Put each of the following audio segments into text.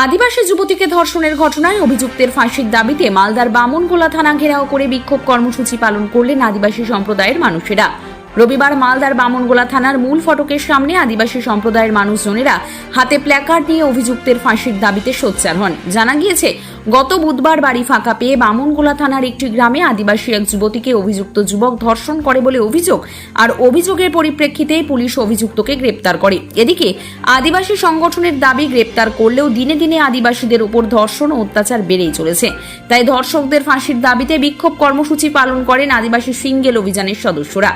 আদিবাসী যুবতীকে ধর্ষণের ঘটনায় অভিযুক্তের ফাঁসির দাবিতে মালদার বামনগোলা থানা ঘেরাও করে বিক্ষোভ কর্মসূচি পালন করলেন আদিবাসী সম্প্রদায়ের মানুষেরা। রবিবার মালদার বামনগোলা থানার মূল ফটকের সামনে আদিবাসী সম্প্রদায়ের মানুষজনেরা হাতে প্ল্যাকার্ড নিয়ে অভিযুক্তের ফাঁসির দাবিতে সোচ্চার হন। জানা গিয়েছে গত বুধবার বাড়ি ফাঁকা পেয়ে বামনগোলা থানার একটি গ্রামে আদিবাসী এক যুবতীকে অভিযুক্ত যুবক ধর্ষণ করে বলে অভিযোগ, আর অভিযোগের পরিপ্রেক্ষিতে পুলিশ অভিযুক্তকে গ্রেপ্তার করে। এদিকে, আদিবাসী সংগঠনের দাবি গ্রেপ্তার করলেও দিনে দিনে আদিবাসীদের উপর ধর্ষণ ও অত্যাচার বেড়েই চলেছে। তাই ধর্ষকদের ফাঁসির দাবিতে বিক্ষোভ কর্মসূচি পালন করেন আদিবাসী সিঙ্গেল অভিযানের সদস্যরা।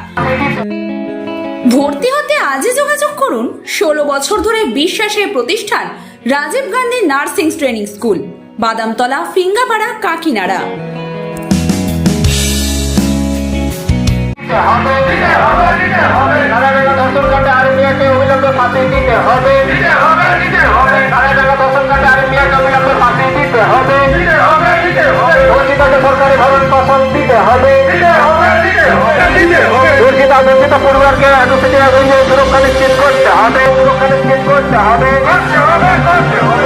ভর্তি হতে আজই যোগাযোগ করুন। ষোলো বছর ধরে বিশ্বাসের প্রতিষ্ঠান Rajiv Gandhi nursing training school. Badamtala Fingapara Kakinara সরকারি ভরণ পোষণ দিতে হবে সুরক্ষা নিশ্চিত করতে হবে সুরক্ষা করতে হবে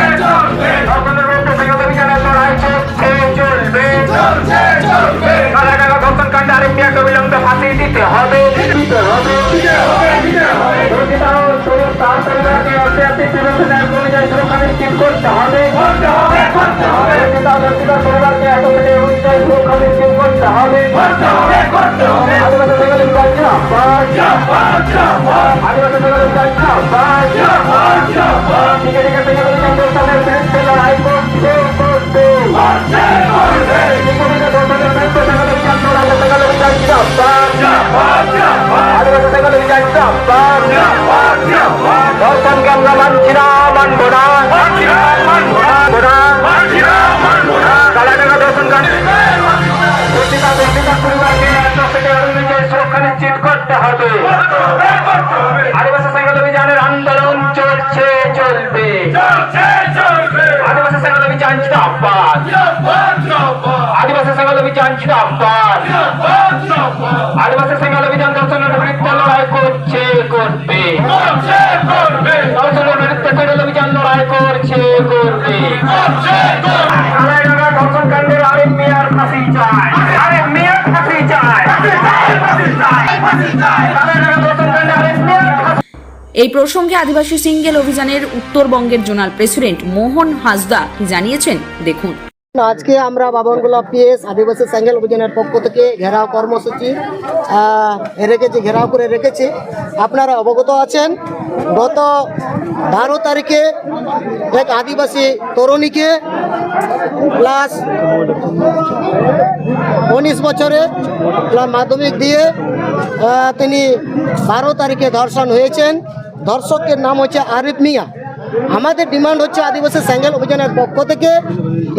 দোষিত ও দোষিত পরিবারকে এতদিনে সুরক্ষা করতে হবে। করতে হবে করতে হবে। আদিবাসী সেগুলি সেগুলি ঠিক আছে বিরুদ্ধে লড়াই ঠিক আছে বিরুদ্ধে সেগুলি সেগুলি দর্শনকে আমরা মানছি না মানবো না। করতে আদিবাসী অভিযানের আন্দোলন চলছে চলবে আদিবাসী অভিযান জিন্দাবাদ আদিবাসী অভিযান জিন্দাবাদ আদিবাসী অভিযান দর্শনের বিরুদ্ধে লড়াই করছে করবে দর্শনের বিরুদ্ধে লড়াই করছে করবে ধর্ষণ কাণ্ডের আরেক মেয়ার এই প্রসঙ্গে আদিবাসী সিঙ্গেল অভিযানের উত্তরবঙ্গের জোনাল প্রেসিডেন্ট মোহন হাসদা কি জানিয়েছেন, দেখুন। আজকে আমরা বাবনগোলা পিএস আদিবাসী স্যাঙ্গেল অভিযানের পক্ষ থেকে ঘেরাও কর্মসূচি রেখেছি, ঘেরাও করে রেখেছি। আপনারা অবগত আছেন, গত বারো তারিখে এক আদিবাসী তরুণীকে প্লাস উনিশ বছরে মাধ্যমিক দিয়ে তিনি বারো তারিখে ধর্ষণ হয়েছেন। ধর্ষকের নাম হচ্ছে আরিফ মিয়া। আমাদের ডিমান্ড হচ্ছে আদিবাসী স্যাঙ্গেল অভিযানের পক্ষ থেকে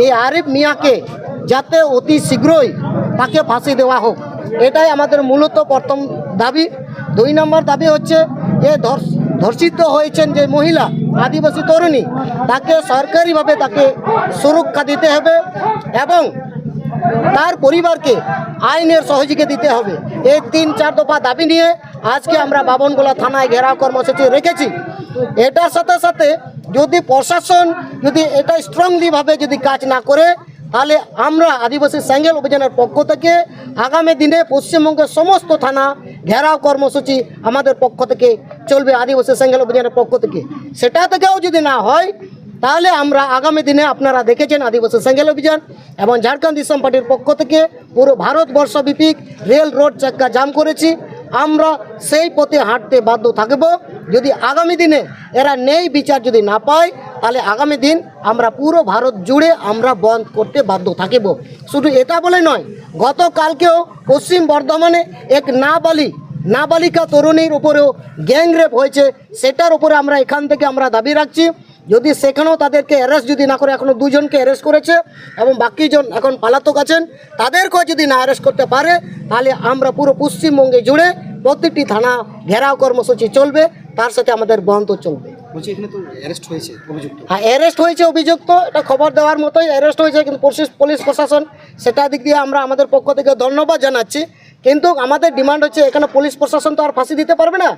এই আরিফ মিয়াকে যাতে অতি শীঘ্রই তাকে ফাঁসি দেওয়া হোক। এটাই আমাদের মূলত প্রথম দাবি। দুই নম্বর দাবি হচ্ছে ধর্ষ- ধর্ষিত হয়েছেন যে মহিলা, আদিবাসী তরুণী, তাকে সরকারিভাবে তাকে সুরক্ষা দিতে হবে এবং তার পরিবারকে আইনের সহযোগিতা দিতে হবে। এই তিন, চার দফা দাবি নিয়ে আজকে আমরা বাবনগোলা থানায় ঘেরাও কর্মসূচি রেখেছি। এটার সাথে সাথে যদি প্রশাসন যদি এটা স্ট্রংলিভাবে যদি কাজ না করে, তাহলে আমরা আদিবাসী স্যাঙ্গেল অভিযানের পক্ষ থেকে আগামী দিনে পশ্চিমবঙ্গের সমস্ত থানা ঘেরাও কর্মসূচি আমাদের পক্ষ থেকে চলবে আদিবাসী স্যাঙ্গেল অভিযানের পক্ষ থেকে। সেটা থেকেও যদি না হয় তাহলে আমরা আগামী দিনে আপনারা দেখেছেন আদিবাসী সেঙ্গেল অভিযান এবং ঝাড়খণ্ড ইসলাম পার্টির পক্ষ থেকে পুরো ভারতবর্ষব্যাপী রেল রোড চাক্কা জাম করেছি। আমরা সেই পথে হাঁটতে বাধ্য থাকব। যদি আগামী দিনে এরা নেই, বিচার যদি না পায়, তাহলে আগামী দিন আমরা পুরো ভারত জুড়ে আমরা বন্ধ করতে বাধ্য থাকিব। শুধু এটা বলে নয়, গতকালকেও পশ্চিম বর্ধমানে এক নাবালিক নাবালিকা তরুণীর উপরেও গ্যাংরেপ হয়েছে। সেটার উপরে আমরা এখান থেকে আমরা দাবি রাখছি। যদি সেখানেও তাদেরকে অ্যারেস্ট যদি না করে এখনও দুজনকে অ্যারেস্ট করেছে এবং বাকিজন এখন পালাতক আছেন তাদেরকেও যদি না অ্যারেস্ট করতে পারে তাহলে আমরা পুরো পশ্চিমবঙ্গে জুড়ে প্রতিটি থানা ঘেরাও কর্মসূচি চলবে তার সাথে আমাদের বন্ধ চলবে। বলছি এখানে তো অ্যারেস্ট হয়েছে অভিযুক্ত। হ্যাঁ অ্যারেস্ট হয়েছে অভিযুক্ত এটা খবর দেওয়ার মতোই অ্যারেস্ট হয়েছে কিন্তু পুলিশ পুলিশ প্রশাসন সেটা দিক দিয়ে আমরা আমাদের পক্ষ থেকে ধন্যবাদ জানাচ্ছি। কিন্তু আমাদের ডিমান্ড হচ্ছে এখানে পুলিশ প্রশাসন তো আর ফাঁসি দিতে পারবে না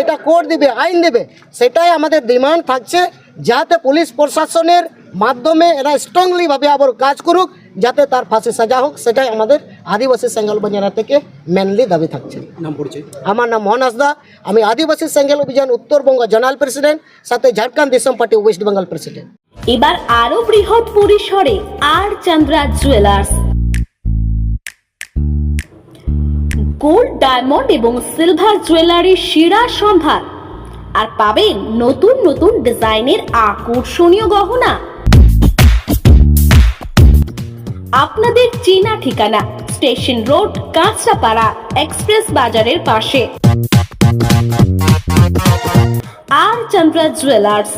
এটা কোর্ট দিবে আইন দেবে সেটাই আমাদের ডিমান্ড থাকছে। যাতে পুলিশ প্রশাসনের মাধ্যমে এরা স্ট্রংলিভাবে আবার কাজ করুক যাতে তার ফাঁসি সাজা হোক সেটাই আমাদের আদিবাসী সেঙ্গল বাজারা থেকে মেনলি দাবি থাকছে। নাম পরিচয়? আমার নাম মোহন হাসদা। আমি আদিবাসী সেঙ্গেল অভিযান উত্তরবঙ্গ জেনারেল প্রেসিডেন্ট সাথে Jharkhand Disom party west Bengal president. এবার আরও বৃহৎ পরিসরে আর চন্দ্রা জুয়েলার্স। গোল্ড ডায়মন্ড এবং সিলভার জুয়েলারির সেরা সম্ভার আর পাবেন নতুন নতুন ডিজাইনের আকর্ষণীয় গহনা। আপনাদের চেনা ঠিকানা, স্টেশন রোড, কাঁচরাপাড়া, এক্সপ্রেস বাজারের পাশে। আর চন্দ্রা জুয়েলার্স।